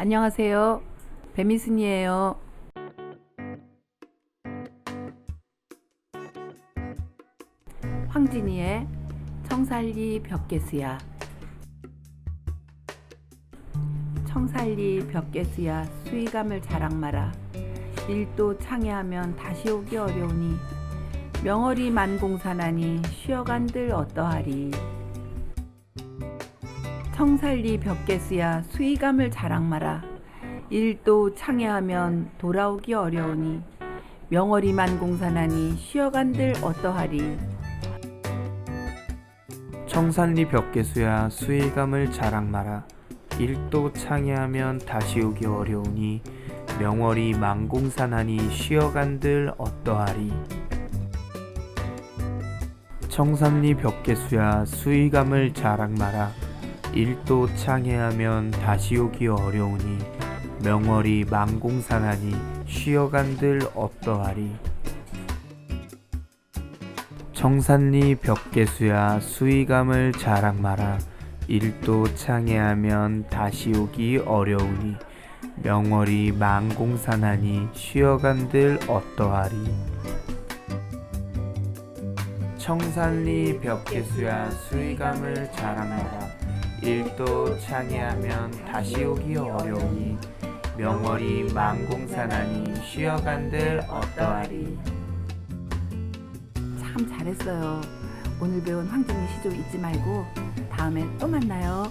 안녕하세요. 배미순이에요. 황진이의 청살리 벽개수야. 청살리 벽개수야 수위감을 자랑 마라. 일도 창해하면 다시 오기 어려우니 명월이 만공산하니 쉬어간들 어떠하리. 청살리 벽개수야 수위감을 자랑 마라. 일도 창해하면 돌아오기 어려우니 명월이 만공산하니 쉬어간들 어떠하리. 청산리 벽개수야 수위감을 자랑 마라 일도 창해하면 다시 오기 어려우니 명월이 망공산하니 쉬어간들 어떠하리 청산리 벽개수야 수위감을 자랑 마라 일도 창해하면 다시 오기 어려우니 명월이 망공산하니 쉬어간들 어떠하리? 청산리 벽개수야 수위감을 자랑 마라. 일도 창해하면 다시 오기 어려우니 명월이 망공산하니 쉬어간들 어떠하리? 청산리 벽개수야 수위감을 자랑 마라 일도 창해하면 다시 오기 어려우니 명월이 망공산하니 쉬어간들 어떠하리 참 잘했어요. 오늘 배운 황진이 시조 잊지 말고 다음에 또 만나요.